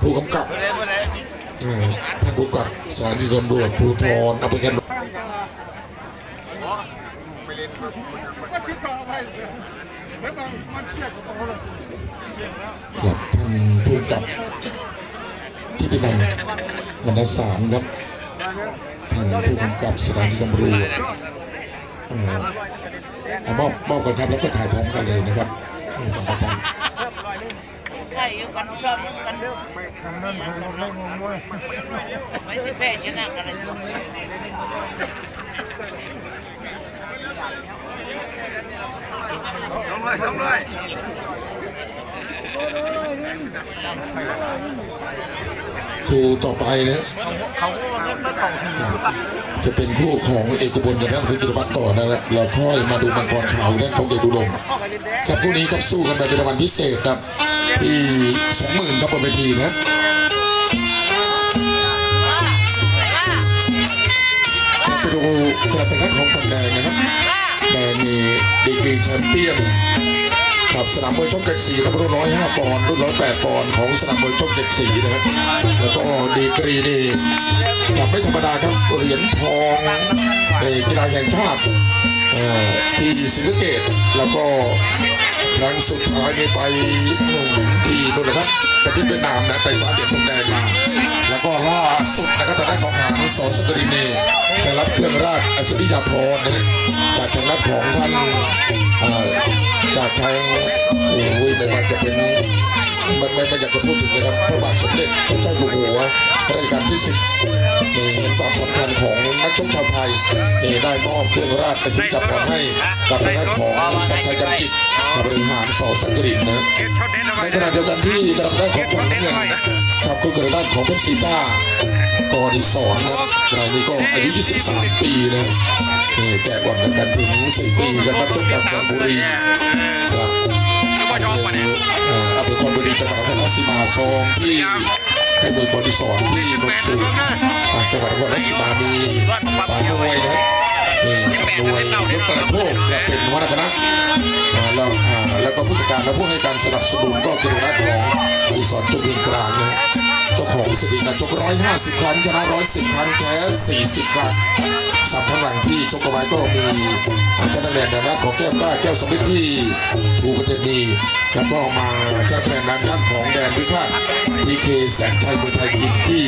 ผู้กำกับท่านผู้กำกับสถานีตำรวจภูธรอำเภอแคนดงครับท่านผู้กำกับทิตินันวรรณสารครับท่านผู้กำกับสถานีตำรวจเอ่อเอามอบมอบกันครับแล้วก็ถ่ายพร้อมกันเลยนะครับนี่ของประธา นใช่อยู่กันชอบมึงกันนี่นะกันเนาะไม่สิแพ้ชนะกันเลยครูต่อไปนะ จะเป็นคู่ของเอกบุญกับท่านคุณจิรวัตรต่อนะฮะเราค่อยมาดูมังกรขาวด้านของเอกอุดมครับคู่นี้ครับสู้กันแบบเป็นรางวัลพิเศษครับที่สองหมื่นครับบนเวทีนะไปดูกระแตงของฝั่งแดงนะครับแดงมีดีกรีแชมเปี้ยน ครับสนามมวยช่องเจ็ดสีครับรุ่นร้อยห้าปอนด์รุ่นร้อยแปดปอนด์ของสนามมวยช่องเจ็ดสีนะครับแล้วก็ดีกรีนี่ครับไม่ธรรมดาครับเหรียญทองในกีฬาแห่งชาติที่ศรีสะเกดแล้วก็ครั้งสุดท้ายนี่ไปที่นู่นนะครับประเทศเวียดนามนะไปคว้าเหรียญทองแดงมา แล้วก็ล่าสุดนะครับทางด้านของหางสอนสกรินเนได้รับเครื่องราชอัศวิยาพรนะฮะจากทางด้านของท่านจากทางโอ้ยไม่ว่าจะเป็นไม่ไม่ไม่อยากจะพูดถึงนะครับพระบาทสมเด็จพระเจ้าอยู่หัวรัชกาลที่สิบนี่เห็นความสำคัญของนักชกชาวไทยได้มอบเครื่องราชอัศวิยาพรให้กับทางด้านของสัญชัยจำกิจบริหารสอสกฤษนะในขณะเดียวกันที่กระดับด้านของฝั่งน้ำเงิน ครับก็กระด้านของเพชรซีต้ากอดิสอนนะครับรายนี้ก็อายุ 23 ปีนะนี่แก่กว่ากันถึง 4 ปีกันนักชกจากจันทบุรีครับเอ่ออำเภอคอนบุรีจังหวัดนครราชสีมาซองที่ให้มือกอดิสอนที่นนทสูงอ่าจังหวัดนครราชสีมามีป่ามวยนะนี่มวยยกกระโทกและเป็นหัวหน้าคณะ ก็ผู้จัดการและผู้ให้การสนับสนุนก็คือด้านของรีสอร์ทจุดเินกลางนะเจ้าของสถิติการชก150ครั้งชนะ110ครั้งแพ้40ครั้งสับทั้งหลังที่ชกเอาไว้ก็มีชนะแนนด้านของแก้วกล้าแก้วสมิทที่ถูกประเทศนีแล้วก็มาชนะแนนด้านของแดนพิฆาตพีเคแสนชัยมวยไทยยิมที่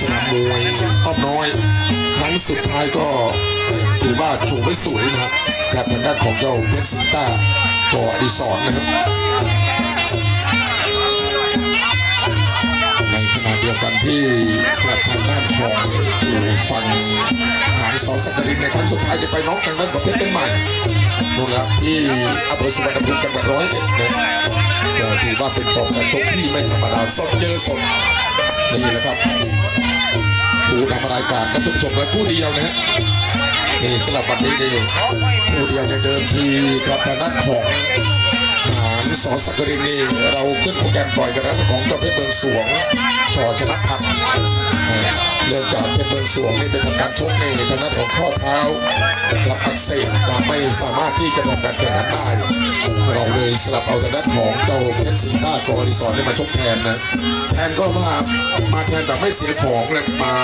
สนามมวยอ้อมน้อย ครั้งสุดท้ายก็ถือว่าถูกไม่สวยนะครับกับทางด้านของเจ้าเพชรสิงต้า จออดิศรนะครับในขณะเดียวกันที่กลับทางด้านของฝั่งหางสอสักกรินในครั้งสุดท้ายจะไปน็อกทางด้านประเภทเป็นใหม่นู่นแหละที่อำเภอสุวรรณภูมิจังหวัดร้อยเอ็ดนะก็ถือว่าเป็นฟอร์มการชกที่ไม่ธรรมดาสดเจอสดนี่แหละครับผู้นำรายการท่านผู้ชมและผู้เดียวนะฮะ นี่สลับวันนี้นี่ผู้เดียวในเดิมทีครับทางด้านของทหารสอสักรินนี่เราขึ้นโปรแกรมปล่อยกันแล้วของเจ้าเพชรเมืองสวงชอชนะพันเอ่อเรื่องจากเพชรเมืองสวงนี่เป็นทำการชกในทางด้านของข้อเท้ารับอักเสบทำไม่สามารถที่จะทำการแข่งขันได้เราเลยสลับเอาทางด้านของเจ้าเพชรสีต้ากอริสอนได้มาชกแทนนะแทนก็มามาแทนแบบไม่เสียของเลยมา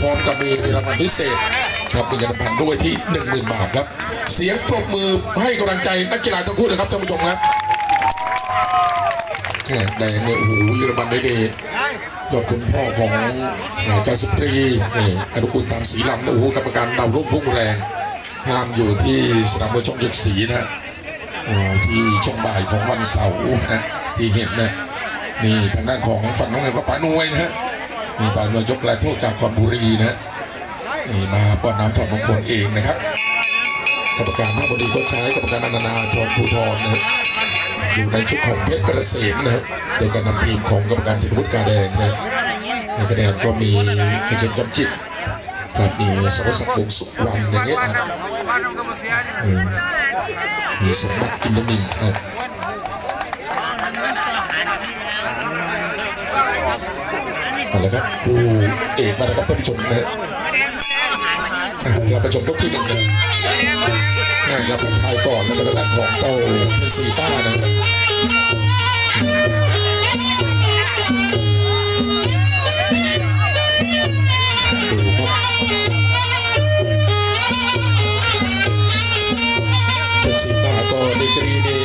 พร้อมกับมีรางวัลพิเศษ ครับเป็นเงินพันด้วยที่ 10,000 บาทครับ เสียงปรบมือให้กำลังใจนักกีฬาทั้งคู่นะครับท่านผู้ชมครับแหม่แดงเนี่ยโอ้โหเยอรมันได้ดียอดคุณพ่อของอาจาสุปรีนี่อนุกุลตามสีลำนะโอ้โหกรรมการดาวรุ่งพุ่งแรงห้ามอยู่ที่สนามมวยช่องเจ็ดสีนะที่ช่วงบ่ายของวันเสาร์นะที่เห็นนะนี่ทางด้านของฝั่งน้องเอ๋ก็ปานวยนะฮะนี่ปานวยยกแรกโทษจากคอนบุรีนะฮะ นี่มาป้อนน้ำถอดมงคลเองนะครับกรรมการหน้าบดีโคชใช้กรรมการนานาทองภูทรนะฮะอยู่ในชุดของเพชรกระเสมนะฮะโดยการนำทีมของกรรมการธีรวุฒิกาแดงนะฮะในคะแนนก็มีกระเจนจำจิตครับมีสรศักดิ์วงสุวรรณอย่างเงี้ยมีสมบัติกินนมินครับเอาละครับผู้เอกมาแล้วครับท่านผู้ชมนะฮะอะ เราประจบยกที่หนึ่งเลยนะครับผมทายก่อนนะครับระดับของโตเป็นซีต้านะครัเป็นสีต้าก็ดีกรีดี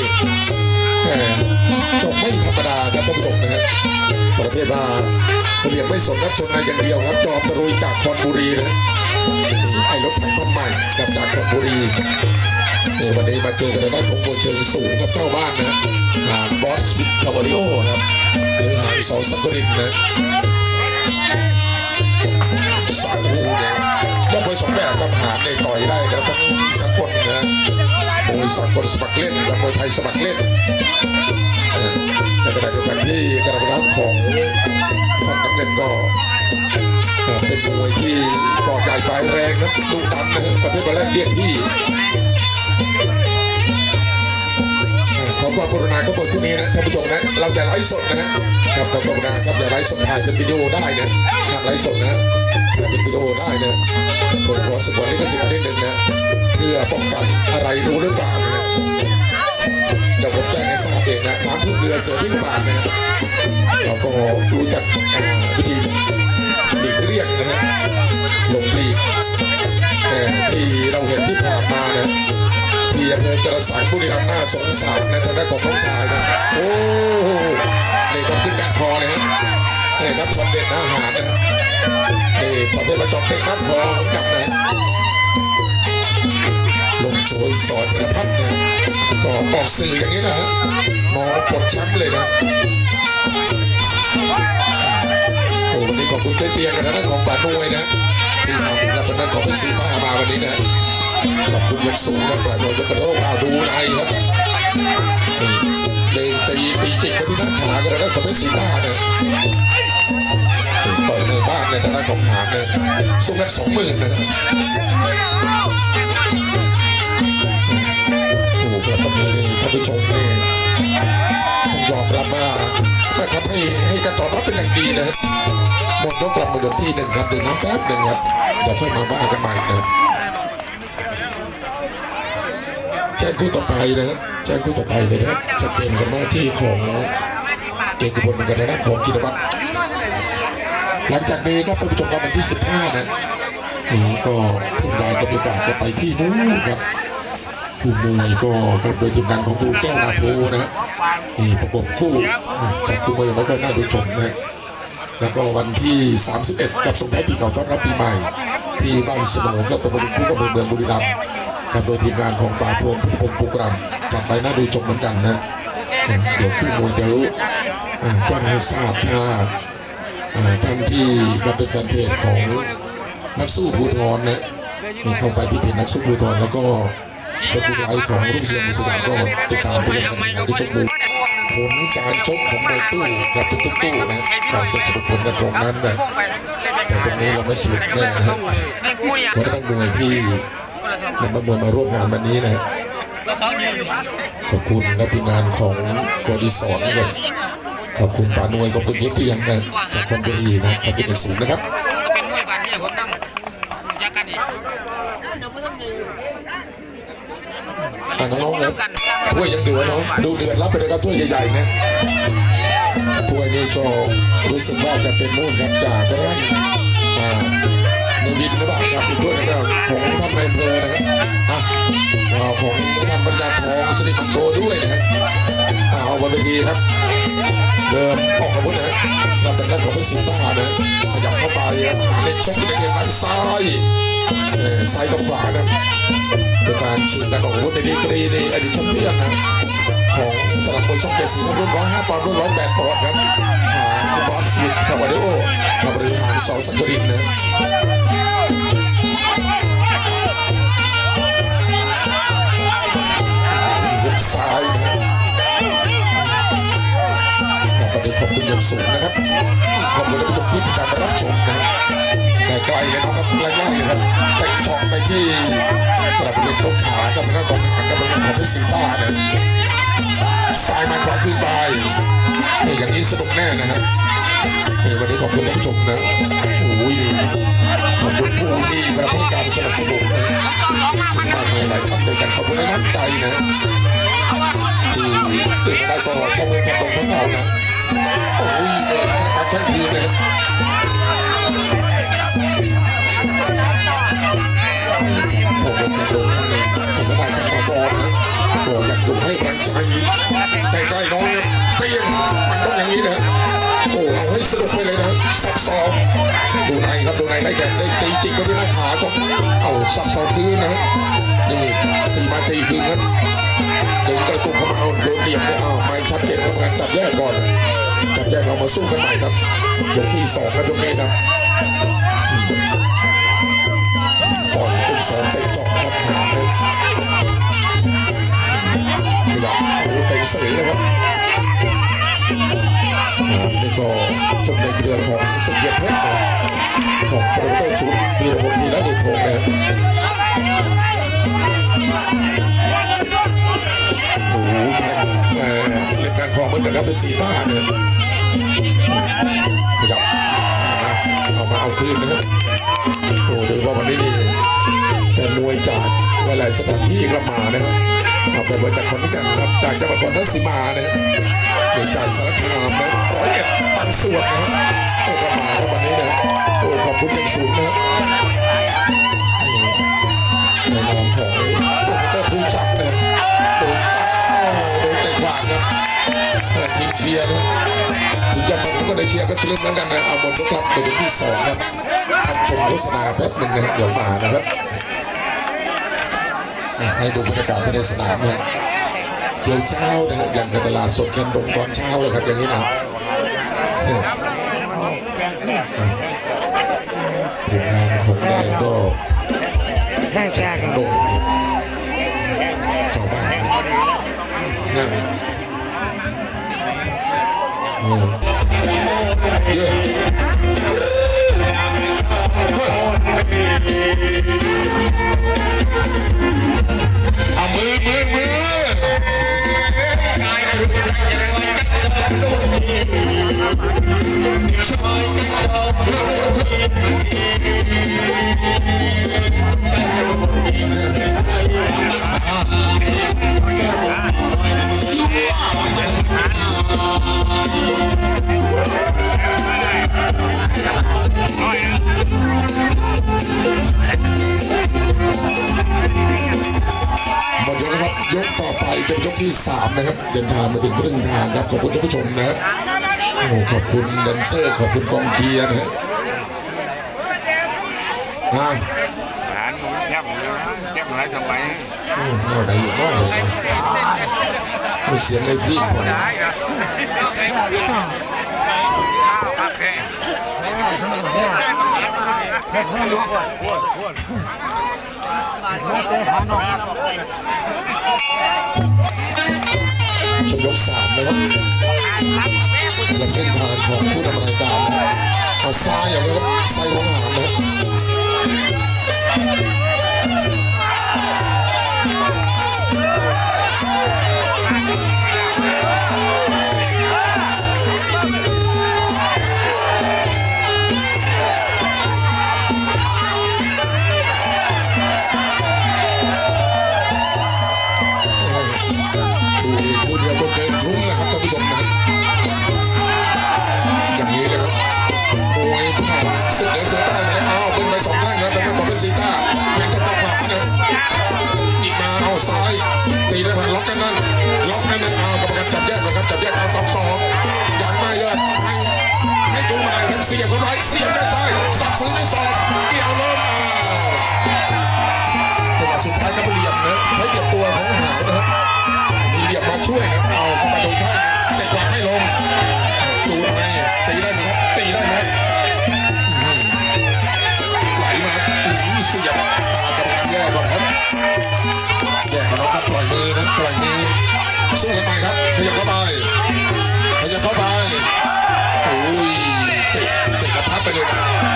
จบไม่ธรรมดาครับท่านกนะครับประเทว่าเรียนไม่สนรับชนนายอย่างเดียวครับจอมตะรุยจากคอนบุรีนะ นี่ไอ้รถไถนใหม่กับจากคอนบุรีนี่วันนี้มาเจอกันในบ้านของโมวยเชิงสูงกับเจ้าบ้านนะหางบอสวิทคาร์บอริโอนะครับหรือหางสอสักกรินนะสายคู่นี่ยยกไปสองแบบกับหางในต่อยได้นะทั้งสากลนนะมวยสากลสมัครเล่นกับมวยไทยสมัครเล่นในขณะเดียวกันที่กระดับของท่านน้ำเงินก็ เป็นมวยที่ก่อใจไฟแรงนะดุดันนะประเภทบอลแรกเรียกพี่ขอความกรุณาก็เปิดคู่นี้นะท่านผู้ชมนะ เราจะไลฟ์สดนะฮะครับขอความกรุณาครับอย่าไลฟ์สดถ่ายเป็นวิดีโอได้นะทางไลฟ์สดนะเป็นวิดีโอได้นะผมขอสกวนลิขสิทธิ์นิดนึงนะเพื่อป้องกันอะไรรู้หรือเปล่านะเดี๋ยวผมแจ้งให้ทราบเองนะน้ำพึ่งเรือเสือพึ่งป่านะเราก็รู้จักวิธี หลียงนะฮะหลบหลีกแต่ที่เราเห็นที่ผ่านมานะที่อำเภอกระสายบุรีรัมย์น่าสงสารนะทางด้านของน้องชายนะโอ้โหนี่ก็ขึ้นการคอเลยฮะนี่ครับช็อตเด็ดอาหารนะนี่ประเภทประจอมเทคนัดพอเหมือนกันนะลงโชยสอดธนพัฒน์นี่ยก็ออกสื่ออย่างนี้นะฮะหมอปลดแชมป์เลยนะ อ้วันนี้ขอบคุณเตี้ยกันนะของป่านุ้ยนะที่นำรับประทานของพี่สีมามาวันนี้นะขอบคุณยังสูงนะป่านุ้ยจะกระโดดเอาดูในครับมีเดินตีตีจิกไปที่หน้าขากันนะของพี่สีมาเนี่ยต่อยในบ้านในทางด้านของขาเนี่ยสู้กันสองหมื่นนะโอ้โหครับตรงนี้ท่านผู้ชมเนี่ต้อง ยอมรับว่านะครับให้ให้การตอบรับเป็นอย่างดีนะครับหมดยกกลับมาเดือนที่หนึ่งครับเดือนน้ำแป๊บหนึ่งครับเดี๋ยวค่อยมาว่ากันใหม่นะครับแจ้งคู่ต่อไปนะครับแจ้งคู่ต่อไปเลยนะครับจะเป็นกันหน้าที่ของเอกพลกันนะของกิตวัฒน์หลังจากนี้ครับท่านผู้ชมครับวันที่ 15นะก็คุณยายกับโอกาสก็ไปที่นู้นครับ คู่มวยก็ครับโดยทีมงานของครูแก้วนาโพนะฮะนี่ประกบคู่จับคู่มวยอย่างไม่ค่อยน่าดูชมนะฮะแล้วก็วันที่ 31 กับส่งท้ายปีเก่าต้อนรับปีใหม่ ที่บ้านสมงกับตำบลผู้กำเนิดเมืองบุรีรัมย์ครับโดยทีมงานของปาพวงพงศ์ปุกรำจัดไปน่าดูชมเหมือนกันนะอะเดี๋ยวคู่มวยเดี๋ยวอะแจ้งให้ทราบถ้าท่านที่รับเป็นแฟนเพจของนักสู้ภูทรนะมีเข้าไปที่เพจนักสู้ภูทรแล้วก็ เป็นผู้ร้ของรุ่งเรืองมิสดาก็ติดตามไปยังการที่ชกดูผลการชกของในตู้กับทุกๆตู้นะการจะสรุปผลกันตรงนั้นนะแต่ตรงนี้เราไม่สรุปแน่นะครับเพราะต้องดูในที่นำมามวยมาร่วมงานวันนี้นะขอบคุณและทีมงานของโกดิสอนนะครับขอบคุณป่านวยขอบคุณเยติยังนะจากคอนบุรีนะขอบคุณอย่างสูงนะครับ ก็เป็นมวยบ้านนี่ผมนั่งจากกันอีก อ่าน้องๆครับถ้วยยังเดือดเนาะดูเดือดรับไปเลยครับถ้วยใหญ่ๆนะถ้วยนี้ก็รู้สึกว่าจะเป็นนู่นครับจากร้านอ่าในวินหรือเปล่าครับเป็นถ้วยนะครับของท่านนายอำเภอนะครับอะอ่าของท่านบรรดาทองสิริพันโตด้วยนะครับอ่าเอาบนเวทีครับเดินออกอาวุธนะรับเป็นด้านของพระศิบ้านะขยับเข้าไปครับเล่นชกในเกมด้านซ้ายเอ่อซ้ายกับขวานะ เป็นการชิงกันออกอาวุธในดีกรีในอดีตแชมเปี้ยนนะของสลับมวยช่องเจ็ดสีรุ่นร้อยห้าปอนด์รุ่นร้อยแปดปอนด์ครับทางบอสฟิตคาร์บาริโอกับบริหารสอสักกรินนะหุกซ้ายนะ คุณย่างสูงนะครับขอบคุณท่านผู้ชมที่ติดตามรับชมนะไกลๆเลยนะครับใกล้ๆนะครับไปช่องไปที่กระเบียนต้นขากับหน้าของขากับหน้าของพิซีต้าเนี่ยซ้ายมาขวาขึ้นไปนี่อย่างนี้สนุกแน่นะครับนี่วันนี้ขอบคุณท่านผู้ชมนะโอ้ยขอบคุณผู้ที่ประเภทการสนับสนุนนะมากมายหลายท่านด้วยกันขอบคุณในน้ำใจนะที่ตื่นได้ก็ข้องมูลแค่ตรงของเรานะ โอ้ยเด็กทั้งมาทั้งทีเลยผมเป็นกระโดดสมบัติจากบอนะบอกอยากดูให้กำลังใจใกล้ๆน้องเปี้ยงมันต้องอย่างนี้นะจุกไปเลยนะสับสองดูในครับดูในได้แก่ได้ตีจริงก็ได้นะขาก็เอาสับสองคืนนะนี่ตีมาตีคืนครับดึงกระตุกเข้ามาเอาโดนเตียมเนี่ยเอา จับแยกก่อน จับแยกเรามาสู้กันใหม่ครับยกที่สองครับยกนี้ครับก่อนเป็นสองไปจบครับหาเลยนี่ครับโอ้โหเตะเสยนะครับนี่ก็ชมในเครือของสุเกียรติเพชรของโปรโมเตอร์ชุดพีรพลธีระเดชพงศ์นะครับ โอ้โหแข่เออเล่นการคลองมือนเดิมครับเป็นสีต้าเนี่ยขยับเอามาเอาคืนนะครับโอ้โหโดยเฉพาะวันนี้นี่แฟนมวยจากหลายๆสถานที่ก็มานะครับเอาไปบริจากคนที่กันครับจากจังหวัดนครราชสีมานะครับเด็กจากสารคามนะร้อยเอ็ดตันส่วนนะโอ้ก็มาครับวันนี้นะโอ้ขอบคุณอย่างสูงนะในนาม เชียร์นะถึงจะฟังก็ได้เชียร์ก็ตื่นเหมือนกันนะเอาบนทุกครับเป็นที่สองครับพักชมโฆษณาแป๊บหนึ่งนะครับเดี๋ยวมานะครับให้ดูบรรยากาศภายในสนามนะเที่ยวเช้านะอย่างในตลาดสดกันตรงตอนเช้าเลยครับอย่างนี้นะครับ เนี่ยเยอะเอามือมือมือ หมดยกนะครับยกต่อไปเป็นยกที่สามนะครับ เดินทางมาถึงครึ่งทางครับขอบคุณท่านผู้ชมนะครับโอ้ขอบคุณแดนเซอร์ขอบคุณกองเชียร์นะครับ อ่าหารแคบแคบอะไรทำไมโอ้เอาไหนอยู่บ้างเลยไม่เสียงในฟิล์มผมได้อะพักแค่ชมยกสามนะครับและเส้นทางของผู้ดำเนินการนะครับเอาซ้ายอย่างนี้ครับซ้ายของหางนะครับ สู้กันไปครับขยับเข้าไปขยับเข้าไปโอ้ยเตะเตะกระทับไปเลย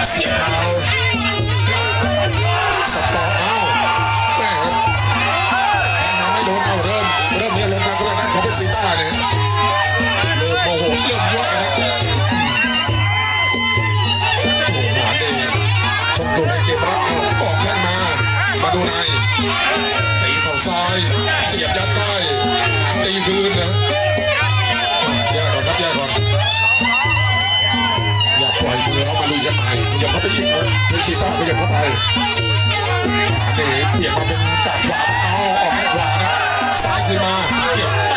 เสียบเท้าสับสอกเอ้าแม่ครับมาไม่ลงเอาเริ่มเริ่มเนี่ยลงมาก็เลยนะของเป็นซีต้าเนี่ยเริ่มโมโหเริ่มยั่วนะครับโอ้โหหวานดีชมดูในเกมรับออกแข้งมามาดูในตีเข่าซ้ายเสียบยัดไส้าย ตีคืนนะแยกก่อนครับแยกก่อนอย่าปล่อยมือเรามาลุยกันใหม่อย่าเข้าไปยิงนะไม่ชีต้าก็อย่าเข้าไปนี่เปลี่ยนมาเป็นจับขวาเอาออกแข้งขวานะซ้ายขึ้นมาเกี่ยว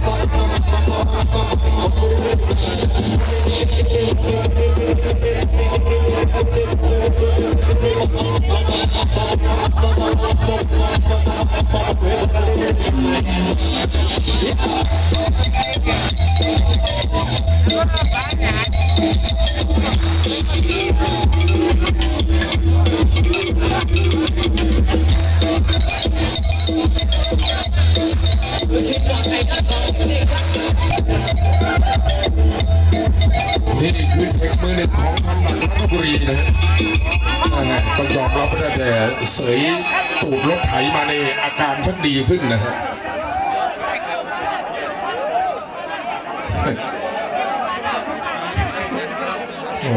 โอ้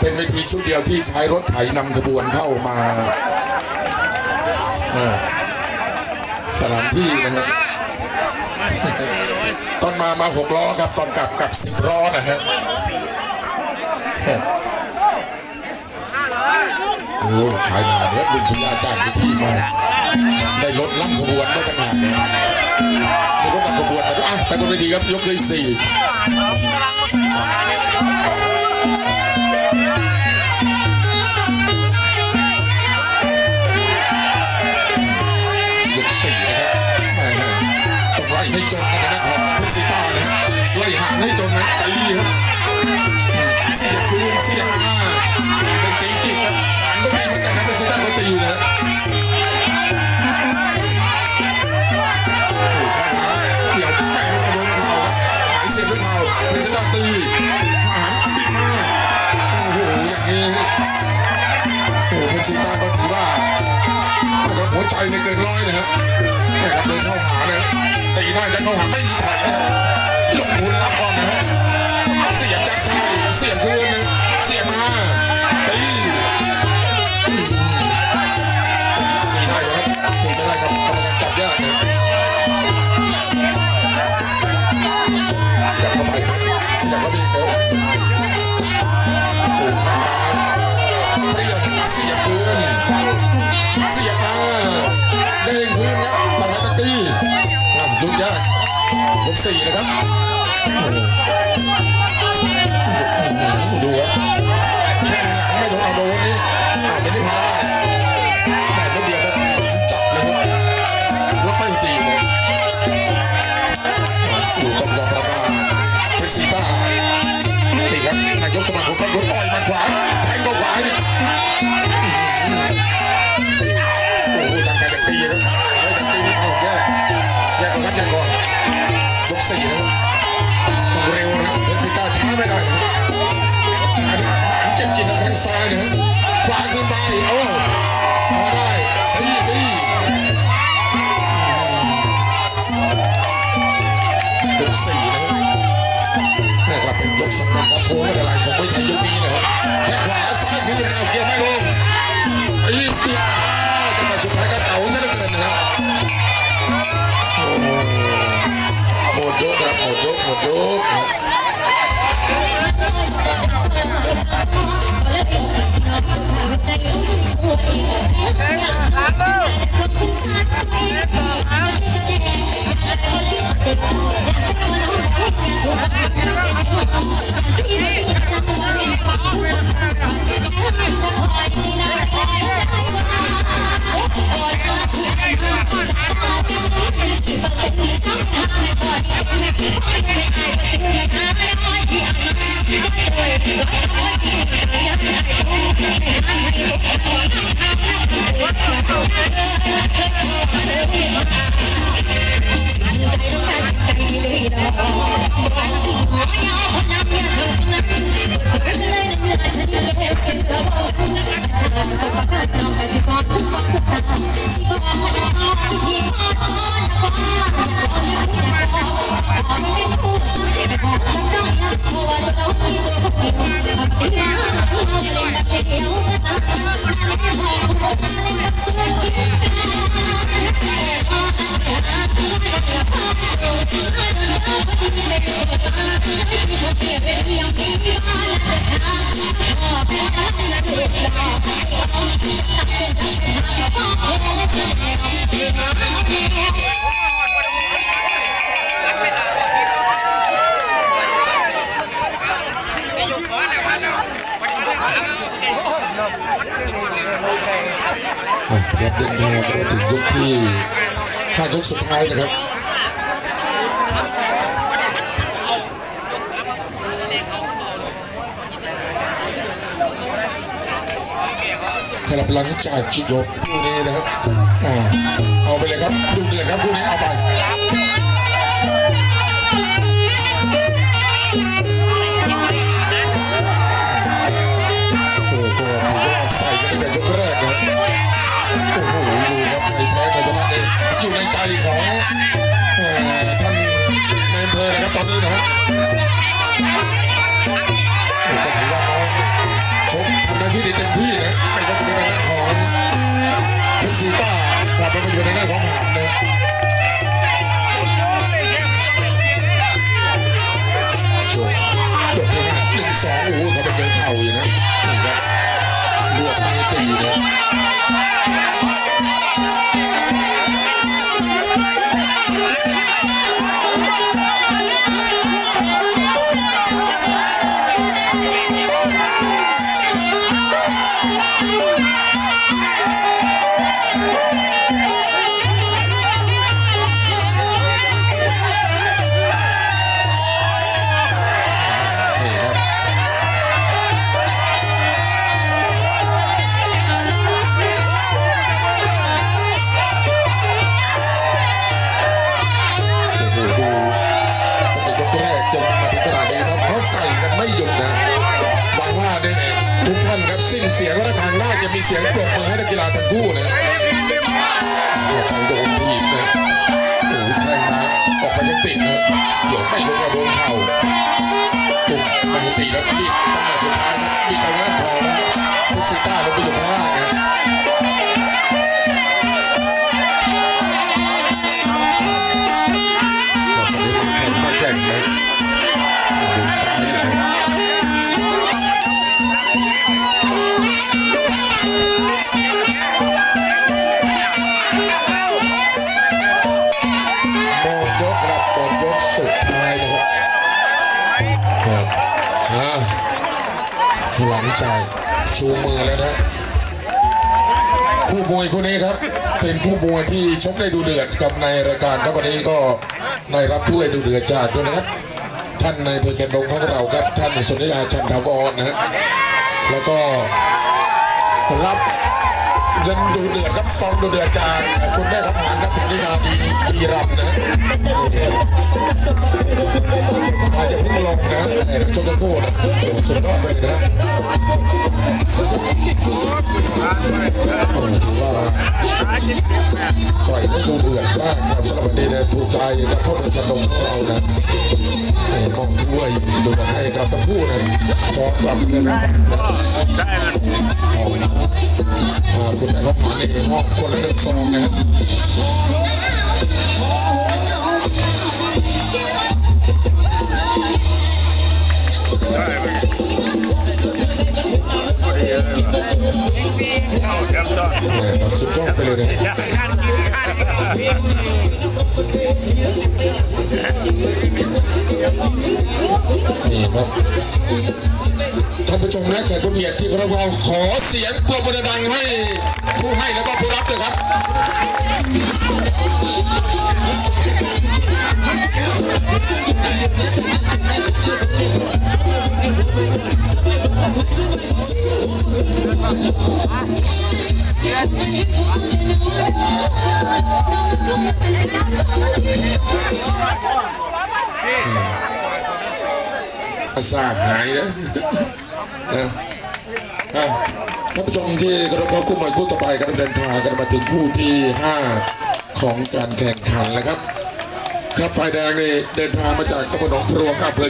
เป็นเวทีชุดเดียวที่ใช้รถไถนำขบวนเข้ามาสถานที่นะฮะตอนมามาหกล้อครับตอนกลับกลับสิบล้อนะฮะโอ้ขายมาเนี่ยบุญสุยาจ้างเวทีมา ได้รถล่ำขบวนมาตั้งนานเนี่ยได้รถล่ำขบวนมาด้วยอะไปบนเวทีครับยกที่สี่ยกสี่นะครับแม่ต้องไล่ให้จนกันนะครับเพชรซิต้านะฮะไล่ห่างให้จนนะตีครับ โอ้โหเพชรซิต้าก็ถือว่าหัวใจไม่เกินร้อยนะฮะแม่เดินเข้าหานะตีได้าจะเข้าหาไม่มีแผลลงทุนรับก่อนนะฮะเสียบจากซ้ายเสียบคืนนะเสียบมาตีตีได้ครับตีไม่ได้ครับกรรมการจับยากนะอยากเข้าไปอยากเข้าไปเถอะ สี่นะครับดูครับแค่หางไม่โดนเอาโดนนี่อาจจะได้พาแต่ไม่เดียวก็จับเลยแล้วค่ยตีเนูกับยอมรับว่าเพชรซีตีครับนายกสมาคมก็ยกต่อยมันขวาแทงก็ขวา สี่นะครับต้องเร็วนะเพชรซิต้าช้าไม่ได้นะครับช้าดิเก็บกินทางซ้ายนะขวาขึ้นไปโอ้ ที่ห้ายกสุดท้ายนะครับขณะหลังจากจิยกคู่นี้นะครับอ่าเอาไปเลยครับดูเดือดครับคู่นี้เอาไป นี้นะฮะก็ถือว่าน้องชกทำหน้าที่ได้เต็มที่นะไม่ว่าจะเป็นในด้านของเพชรศรีต้ากลับไปเป็นในด้านของหามนะช่วงจบที่ห้าหนึ่งสองโอ้โหเขาเป็นเดินเข่าอยู่นะนี่ครับรวบไม่ตีนะนี่ คู่มวยที่ชกได้ดูเดือดกับในรายการครับวันนี้ก็ได้รับถ้วยดูเดือดจากด้วยนะครับ ท่านในายอำเพอแคนดงของเราครับท่านสุนิยาชันทาวรนะฮะแล้วก็รับเงินดูเดือดครับซองดูเดือดจากคุณแม่ทหารครับสุนิยาดีดีรำนะฮะอาจจะพิ่งลงนะแต่ชมพู่นะโอ้โหสุดยอดเลยนะ โอ้โหถือว่อยให้ดูเดือดมากครับสำหรับวันนี้นะถูกใจกับพ่อแคนดงของเรานะไอ้องด้วยดูให้กับทั้งคู่นะพร้อมกับเงินะได้แล้วอ่าคุณนายรบหมาในห้องคนละหนึ่งซองนะครับได้ สุดยอดไปเลยนะนี่ครับท่านผู้ชมและแขกผู้เกียรติที่เคารพเราขอเสียงปรบมือดังให้ผู้ให้และก็ผู้รับเลยครับ อาซาหายนะนะท่านผู้ชมที่กระพคู่ใหม่คู่ต่อไปกำลังเดินทางกันมาถึงคู่ที่ 5 ของการแข่งขันแล้วครับ ครับฝ่ายแดงนี่เดินทางมาจากตำบลหนองพรวงอำเภอ